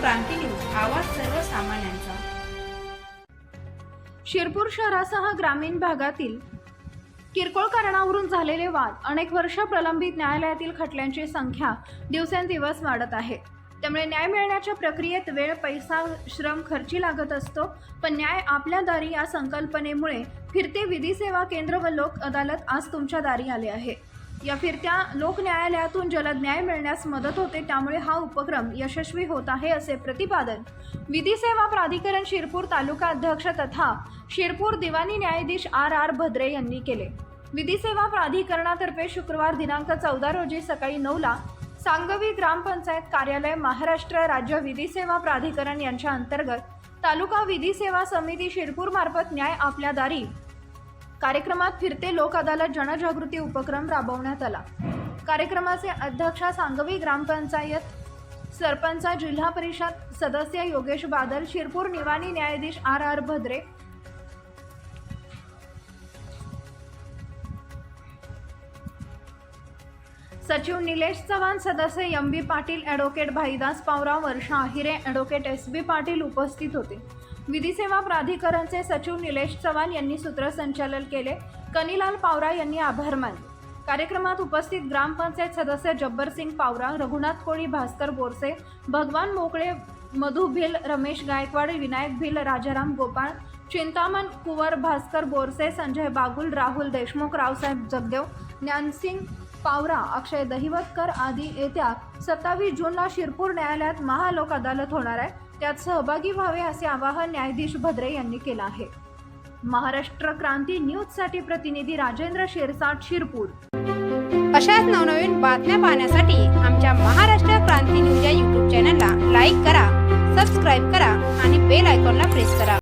क्रांती news आवाज सर्वसामान्यांचा. शिरपूर शहरासह ग्रामीण भागातील किरकोळ कारणावरून झालेले वाद अनेक वर्ष प्रलंबित न्यायालयातील खटल्यांची संख्या दिवसेंदिवस वाढत आहे. त्यामुळे न्याय मिळण्याच्या प्रक्रियेत वेळ पैसा श्रम खर्ची लागत असतो पण न्याय आपल्या दारी या संकल्पनेमुळे फिरते विधी सेवा केंद्र व लोक अदालत आज तुमच्या दारी आले आहे. या फिरत्या लोक न्यायालयातून जलद न्याय मिळण्यास मदत होते त्यामुळे हा उपक्रम यशस्वी होत आहे असे प्रतिपादन विधी सेवा प्राधिकरण शिरपूर तालुका अध्यक्ष तथा शिरपूर दिवाणी न्यायाधीश आर आर भद्रे यांनी केले. विधी सेवा प्राधिकरणातर्फे शुक्रवार दिनांक चौदा रोजी सकाळी नऊला सांगवी ग्रामपंचायत कार्यालय महाराष्ट्र राज्य विधी सेवा प्राधिकरण यांच्या अंतर्गत तालुका विधी सेवा समिती शिरपूर मार्फत न्याय आपल्या दारी कार्यक्रमात फिरते लोक अदालत जनजागृती उपक्रम राबवण्यात आला. कार्यक्रमाचे अध्यक्ष सांगवी ग्रामपंचायत सरपंच जिल्हा परिषद सदस्य योगेश बादल शिरपूर निवाणी न्यायाधीश आर आर भद्रे सचिव निलेश चव्हाण सदस्य M B Patil advocate Bhaidas Pawara Varsha Ahire advocate S B Patil उपस्थित होते. विधी सेवा प्राधिकरणचे सचिव निलेश चव्हाण यांनी सूत्रसंचालन केले. कनिलाल पावरा यांनी आभार मानले. कार्यक्रमात उपस्थित ग्रामपंचायत सदस्य जब्बरसिंग पावरा रघुनाथ कोळी भास्कर बोरसे भगवान मोकळे मधु भिल रमेश गायकवाड विनायक भिल राजाराम गोपाळ चिंतामण कुवर भास्कर बोरसे संजय बागुल राहुल देशमुख रावसाहेब जगदेव ज्ञानसिंग पावरा अक्षय दहिवतकर आदी येत्या सत्तावीस जूनला शिरपूर न्यायालयात महालोक अदालत होणार आहे. त्यात सहभागी व्हावे असे आवाहन न्यायाधीश भद्रे यांनी केलं आहे. महाराष्ट्र क्रांती न्यूजसाठी प्रतिनिधी राजेंद्र शिरसाट शिरपूर. अशाच नवनवीन बातम्या पाहण्यासाठी आमच्या महाराष्ट्र क्रांती न्यूज या यूट्यूब चॅनलला लाईक करा सबस्क्राईब करा आणि बेल आयकॉनला प्रेस करा.